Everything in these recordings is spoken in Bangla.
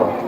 Oh.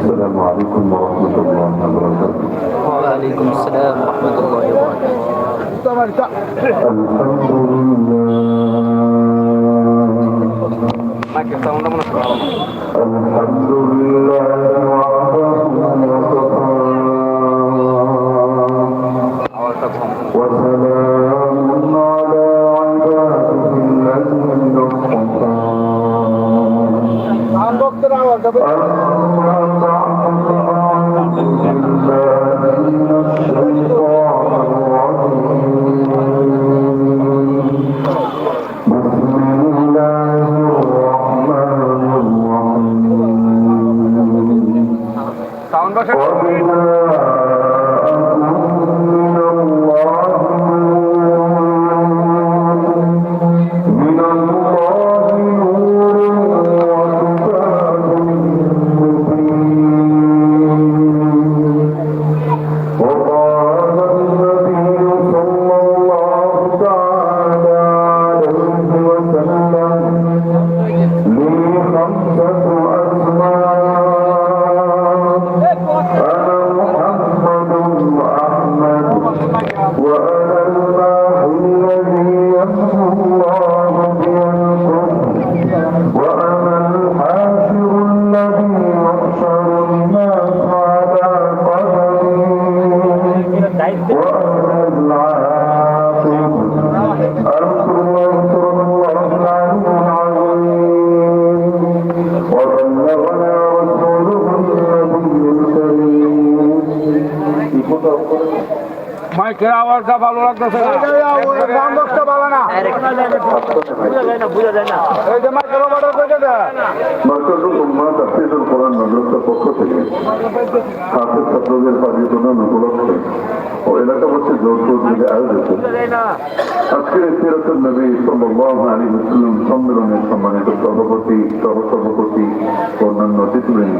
السلام عليكم ورحمة الله وبركاته وعليكم السلام ورحمة الله وبركاته الحمد لله الحمد ভক্তরা আমার মাইকের আওয়াজটা ভালো লাগতেছে না? ভালো না? এই যে মাইকের অর্ডার করে দেয় মার্কাজুল উম্মা তাফসীরুল কোরআন মাদ্রাসার পক্ষ থেকে। হাফেজ ছাত্রদের উপলক্ষে। ও এলাকাবাসী আয়োজিত। আজকের সিরাতুল নবী সাল্লাল্লাহু আলাইহি ওয়াসাল্লাম সম্মেলনের সম্মানিত সভাপতি সহসভাপতি অন্যান্য অতিথিবৃন্দ।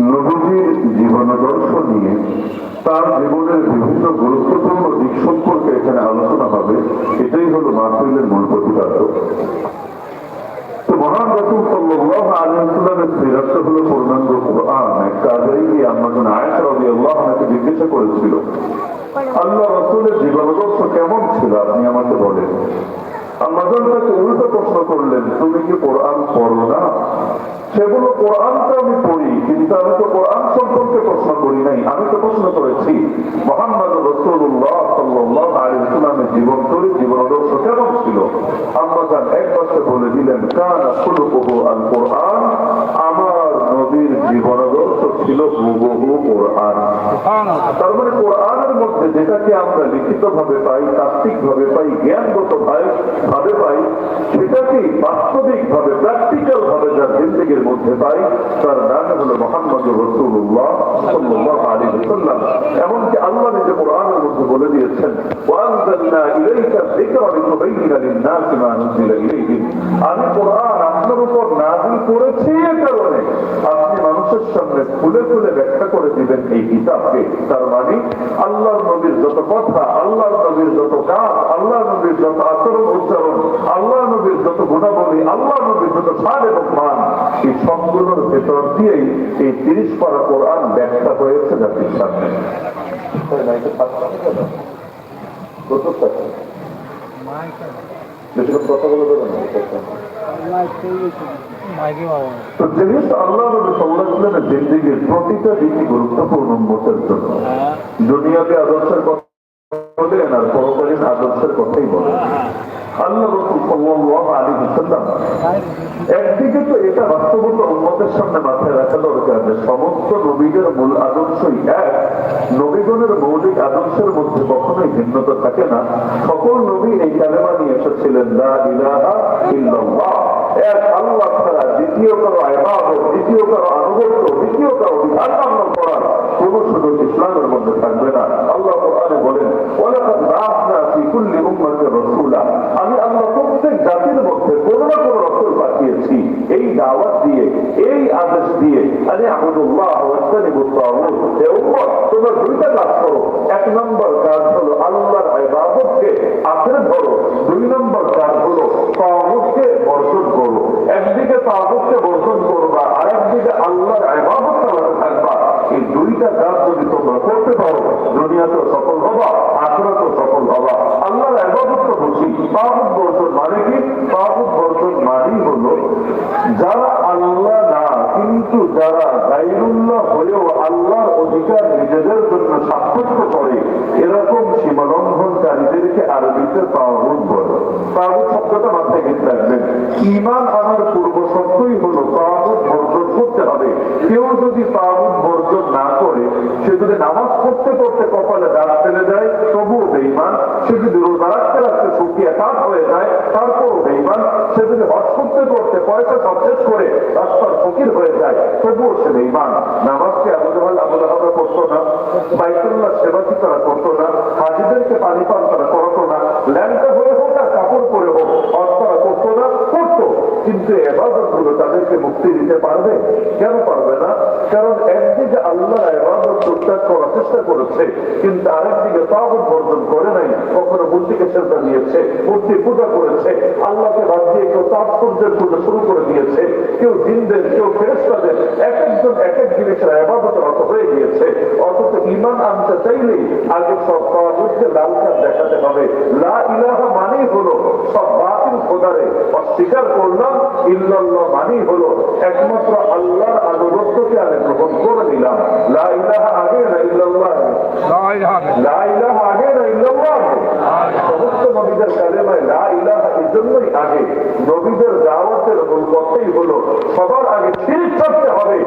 নবীজির জীবনাদর্শ নিয়ে তার জীবনের বিভিন্ন গুরুত্বপূর্ণ দিক সম্পর্কে এখানে আলোচনা হবে, এটাই হলো মাহফিলের মূল প্রতিপাদ্য। আনহাকে জিজ্ঞাসা করেছিল, আল্লাহ রসুলের জীবনাদর্শ কেমন ছিল? আপনি আমাকে বলেন। আমাজন তাকে উল্টো প্রশ্ন করলেন তুমি কি কোরআন পড়ো না? সেগুলো কোরআন তো আমি পড়ি কিন্তু আমি তো কোরআন সম্পর্কে প্রশ্ন করি নাই। আমি তো প্রশ্ন করেছি মোহাম্মদ রসুল্লাহ সাল্লাহ আলী ইসলামের জীবন তরি জীবনাদর্শ কেমন ছিল? আম্মাজান এক বলে দিলেন কান খুলুকুহু আল কোরআন আমার নবীর জীবনাদর্শ ছিল হুবহু কোরআন। তার মানে কোরআনের মধ্যে যেটাকে আমরা লিখিত ভাবে পাই তাত্ত্বিক ভাবে পাই, জ্ঞানগত ভাবে পাই সেটাকে বাস্তবিক ভাবে প্র্যাক্টিক্যাল ভাবে যার জিন্দগির মধ্যে পাই, তার নাম হলো মোহাম্মদ রসুল্লাহ আলী সাল্লাম এমনকি আল্লাহ নিজে কোরআনের মধ্যে বলে দিয়েছেন আমি কোরআন সামনে খুলে খুলে ব্যাখ্যা করে দিবেন এই কিতাবকে। তার মানে আল্লাহর নবীর যত কথা আল্লাহর নবীর যত কাজ আল্লাহ নবীর যত আচরণ উচ্চারণ আল্লাহ নবীর যত গুণাবলী আল্লাহ নবীর যত সার এবং মান এই সবগুলোর ভেতর দিয়েই এই তিরিশ পারা কোরআন ব্যাখ্যা হয়েছে জাতির সামনে। কথা বলে দেবেন তো আল্লাহ নবী সাল্লাল্লাহু আলাইহি প্রতিটা দিকই গুরুত্বপূর্ণ উম্মতের জন্য। দুনিয়াতে আদর্শের কথা বলেন আর পরকালীন আদর্শের কথাই বলেন। আল্লাহ রসুল সাল্লাল্লাহু আলাইহি ওয়াসাল্লাম একদিকে তো এটা বাস্তবত উম্মতের সামনে মাথায় রাখা দরকার যে সমস্ত নবীদের মূল আদর্শই এক। নবীগণের মৌলিক আদর্শের মধ্যে কখনোই ভিন্নতা থাকে না। সকল নবী এই কালেমা নিয়ে এসেছিলেন লা ইলাহা ইল্লাল্লাহ। আমি আল্লাহ প্রত্যেক জাতির মধ্যে কোন না কোন রাসূল পাঠিয়েছি। এই দাওয়াত দিয়ে, এই আদেশ দিয়ে আরে আবুদুল্লাহ ওয়াস্তানিবুত তোমরা দুইটা কাজ করো। এক নম্বর কাজ হলো আল্লাহর ইবাদতকে আঁকড়ে ধরো। দুই নম্বর কাজ হলো তাগুতকে বর্জন করো একদিকে তাগুতকে বর্জন করবা আর একদিকে আল্লাহর ইবাদত চালাতে থাকবা এই দুইটা কাজ যদি তোমরা করতে পারো দুনিয়াতে সফল হবা আখরাতে সফল হবা আল্লাহর ইবাদত তো বুঝি তাগুত বর্জন মানে কি তাগুত বর্জন মানেই হলো যারা আল্লাহ না কিন্তু যারা গাইরুল্লাহ হলেও আল্লাহর অধিকার নিজেদের জন্য সাব্যস্ত করে, এরকম সীমালঙ্ঘনকারীদেরকে আরবিতে তাগুত বলে। তাগুত শব্দটা মাথায় গেতে রাখবেন। ইমান আনার পূর্ব শর্তই হলো তাগুত বর্জন করতে হবে। কেউ যদি তাগুত বর্জন না করে, সে যদি নামাজ পড়তে পড়তে কপালে দাঁড় ফেলে দেয়, তবুও বেইমান সে যদি রোজা রাখতে রাখতে শুকিয়ে কাজ হয়ে যায় তারপরও বেইমান সে যদি হজ করতে করতে পয়সা সবচেয়ে করে রাস্তার ফকির হয়ে যায়, তবুও সে বেইমান নামাজকে আমাদের হল আমাদের আমরা করতো না, বাইতুল্লাহ সেবা কি তারা করতো না, হাজিদেরকে পানি পান তারা করতো না, ল্যাংটা হয়ে হোক আর কাপড় পরে হোক হজ কিন্তু এবাদতগুলো তাদেরকে মুক্তি দিতে পারবে? কেন পারবে না? কারণ একদিকে আল্লাহ এবাদত প্রত্যাগ করার চেষ্টা করেছে, কিন্তু আরেকদিকে তাবত বর্জন করে নাই, কখনো মূর্তিকে শ্রদ্ধা দিয়েছে, মূর্তি পূজা করেছে, আল্লাহকে বাদ দিয়ে কেউ তাৎপর্যের পূজা শুরু করে দিয়েছে, কেউ দিনদের কেউ ফেরেস্তাদের এক একজন এক এক জিনিসের এবাদত রত হয়ে গিয়েছে। অথচ ইমান আনতে চাইলেই আগে সব তাওয়াজকে লাল কার্ড দেখাতে হবে। লা ইলাহা মানেই হলো সব খোদারে অস্বীকার করলাম ইল্লাল্লাহ মানেই হলো একমাত্র আল্লাহর আনুগত্যকে আমি গ্রহণ করে নিলাম। লা ইলাহা আগে না ইল্লাল্লাহ। আগে। লা আগে না ইল্লাল্লাহ। সমস্ত নবীদের কালেমায় লা ইলাহা এই জন্যই আগে। নবীদের দাওয়াতের মূল কথাই হলো সবার আগে ঠিক করতে হবে।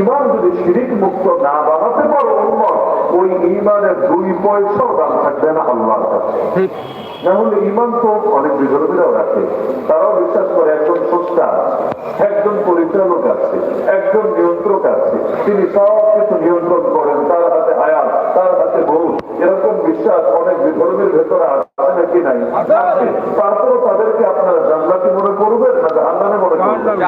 ইমান যদি শিরিক মুক্ত না বানাতে পারো ইমানের দুই পয়সাও দাম থাকবে না আল্লাহর কাছে। তাহলে ইমান তো অনেক বিধর্মীরাও রাখে তারাও বিশ্বাস করে একজন আছে, একজন পরিচালক আছে একজন নিয়ন্ত্রক আছে। তিনি সব কিছু নিয়ন্ত্রণ করেন তার হাতে আয়াত তার হাতে বউ এরকম বিশ্বাস অনেক বিধর্মের ভেতরে আছে নাকি নাই? আছে। তারপরও তাদেরকে আপনারা জান্নাতি মনে করবেন না জাহান্নামে মনে করবেন?